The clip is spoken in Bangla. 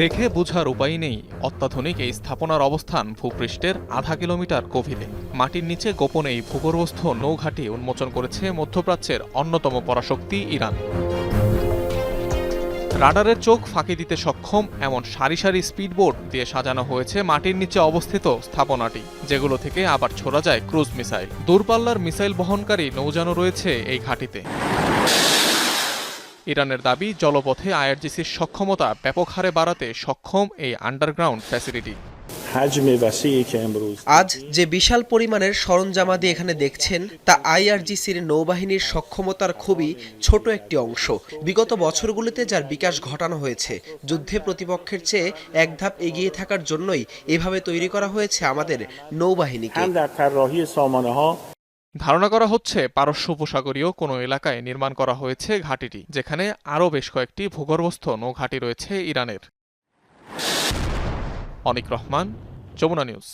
দেখে বোঝার উপায় নেই। অত্যাধুনিক এই স্থাপনার অবস্থান ভূপৃষ্ঠের আধা কিলোমিটার গভীরে। মাটির নিচে গোপনে এই ভূগর্ভস্থ নৌঘাটি উন্মোচন করেছে মধ্যপ্রাচ্যের অন্যতম পরাশক্তি ইরান। রাডারের চোখ ফাঁকি দিতে সক্ষম এমন সারি সারি স্পিডবোট দিয়ে সাজানো হয়েছে মাটির নিচে অবস্থিত স্থাপনাটি, যেগুলো থেকে আবার ছোড়া যায় ক্রুজ মিসাইল। দূরপাল্লার মিসাইল বহনকারী নৌযানও রয়েছে এই ঘাঁটিতে। ইরানের দাবি, জলপথে আইআরজিসির সক্ষমতা ব্যাপক হারে বাড়াতে সক্ষম এই আন্ডারগ্রাউন্ড ফ্যাসিলিটি। আজ যে বিশাল পরিমাণের সরঞ্জামাদি এখানে দেখছেন, তা আইআরজিসির নৌবাহিনীর সক্ষমতার খুবই ছোট একটি অংশ। বিগত বছরগুলিতে যার বিকাশ ঘটানো হয়েছে, যুদ্ধে প্রতিপক্ষের চেয়ে এক ধাপ এগিয়ে থাকার জন্যই এভাবে তৈরি করা হয়েছে আমাদের নৌবাহিনীকে। ধারণা করা হচ্ছে পারস্য উপসাগরীয় কোনো এলাকায় নির্মাণ করা হয়েছে ঘাঁটিটি, যেখানে আরও বেশ কয়েকটি ভূগর্ভস্থ নৌঘাঁটি রয়েছে ইরানের। অনিক রহমান, যমুনা নিউজ।